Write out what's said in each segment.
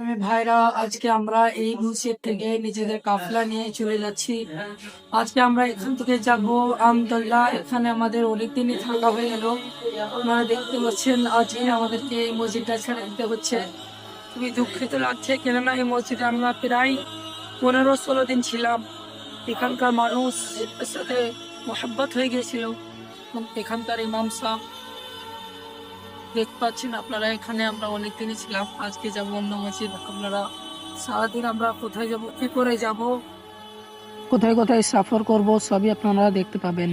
আমি ভাইরা, আজকে আমরা এই মসজিদ থেকে নিজেদের কাফলা নিয়ে চলে যাচ্ছি। আজকে আমরা এখান থেকে যাব। আমদুল্লাহ এখানে আমাদের অনেকদিনই থাকা হয়ে গেল। আপনারা দেখতে পাচ্ছেন, আজকে আমাদেরকে এই মসজিদটা ছেড়ে দিতে হচ্ছে। খুবই দুঃখিত লাগছে, কেননা এই মসজিদে আমরা প্রায় পনেরো ষোলো দিন ছিলাম। এখানকার মানুষ সাথে মোহাব্বত হয়ে গিয়েছিল। এখানকার ইমাম সাহেব দেখতে পাচ্ছেন আপনারা, এখানে আমরা অনেক দিনই ছিলাম। আজকে যাব অন্য মসজিদ আপনারা, সারাদিন আমরা কোথায় যাব, কি করে যাব? কোথায় কোথায় সফর করব, সবই আপনারা দেখতে পাবেন।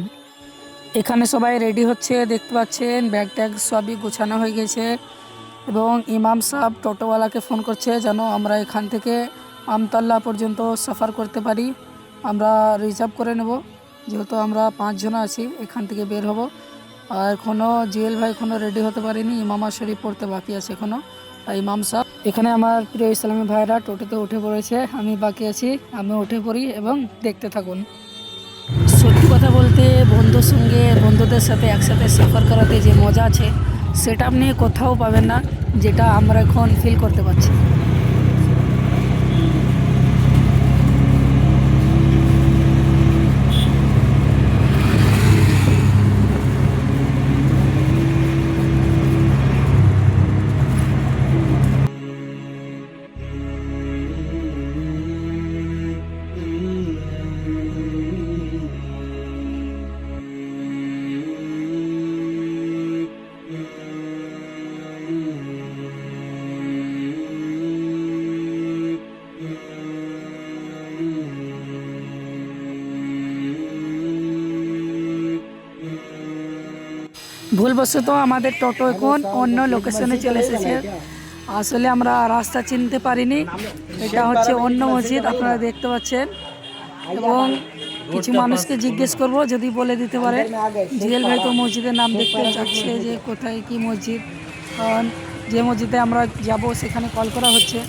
এখানে সবাই রেডি হচ্ছে, দেখতে পাচ্ছেন ব্যাগ ট্যাগ সবই গোছানো হয়ে গেছে। এবং ইমাম সাহেব টোটোওয়ালাকে ফোন করছে যেন আমরা এখান থেকে আমতল্লা পর্যন্ত সফর করতে পারি। আমরা রিজার্ভ করে নেব। যেহেতু আমরা পাঁচজন আছি, এখান থেকে বের হব। এখনও জুয়েল ভাই এখনও রেডি হতে পারেনি, ইমামা শরীফ পড়তে বাকি আছে এখনও আর ইমাম সাহেব এখানে আমার প্রিয় ইসলামী ভাইরা টোটোতে উঠে পড়েছে, আমি বাকি আছি, আমি উঠে পড়ি এবং দেখতে থাকুন। সত্যি কথা বলতে বন্ধুর সঙ্গে বন্ধুদের সাথে একসাথে সফর করাতে যে মজা আছে, সেটা আপনি কোথাও পাবেন না, যেটা আমরা এখন ফিল করতে পারছি। ভুলবশত আমাদের টোটো এখন অন্য লোকেশনে চলে এসেছে। আসলে আমরা রাস্তা চিনতে পারিনি। এটা হচ্ছে অন্য মসজিদ, আপনারা দেখতে পাচ্ছেন। এবং কিছু মানুষকে জিজ্ঞেস করব, যদি বলে দিতে পারে। জিএল ভাই তো মসজিদের নাম দেখতে চাচ্ছে যে কোথায় কি মসজিদ। কারণ যে মসজিদে আমরা যাব, সেখানে কল করা হচ্ছে।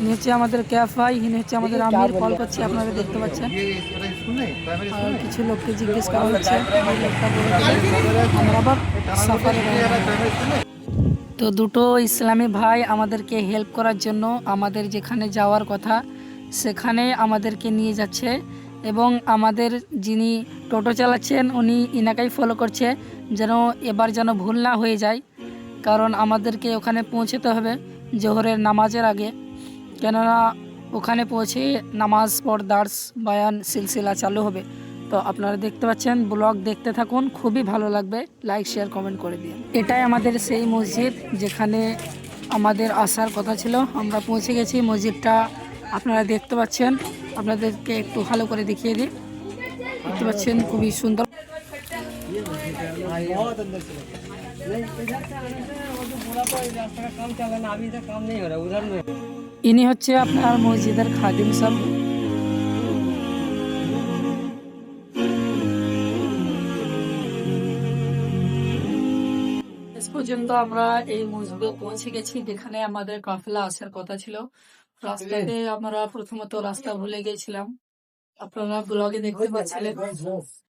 ইনি হচ্ছে আমাদের ক্যাফ ভাই, ইনি হচ্ছে আমাদের আমির। কল করছি, আপনারা দেখতে পাচ্ছেন। আর কিছু লোককে জিজ্ঞেস করা হচ্ছে লোকটা বলে আমরা আবার সাফারে তো দুটো ইসলামী ভাই আমাদেরকে হেল্প করার জন্য আমাদের যেখানে যাওয়ার কথা সেখানে আমাদেরকে নিয়ে যাচ্ছে এবং আমাদের যিনি টোটো চালাচ্ছেন উনি ইনাকাই ফলো করছে যেন এবার যেন ভুল না হয়ে যায়। কারণ আমাদেরকে ওখানে পৌঁছতে হবে জোহরের নামাজের আগে। কেননা ওখানে পৌঁছে নামাজ পর দার্স বায়ান সিলসিলা চালু হবে তো আপনারা দেখতে পাচ্ছেন ব্লগ দেখতে থাকুন খুবই ভালো লাগবে লাইক শেয়ার কমেন্ট করে দিন এটাই আমাদের সেই মসজিদ যেখানে আমাদের আসার কথা ছিল আমরা পৌঁছে গেছি মসজিদটা আপনারা দেখতে পাচ্ছেন আপনাদেরকে একটু ভালো করে দেখিয়ে দিই দেখতে পাচ্ছেন খুবই সুন্দর ইনি হচ্ছে আপনার মসজিদের খাদিম সাহেব। পর্যন্ত আমরা এই মসজিদে পৌঁছে গেছি যেখানে আমাদের কাফেলা আসার কথা ছিল। রাস্তাতে আমরা প্রথমত রাস্তা ভুলে গেছিলাম। আপনারা ব্লগে দেখতে পাচ্ছিলেন।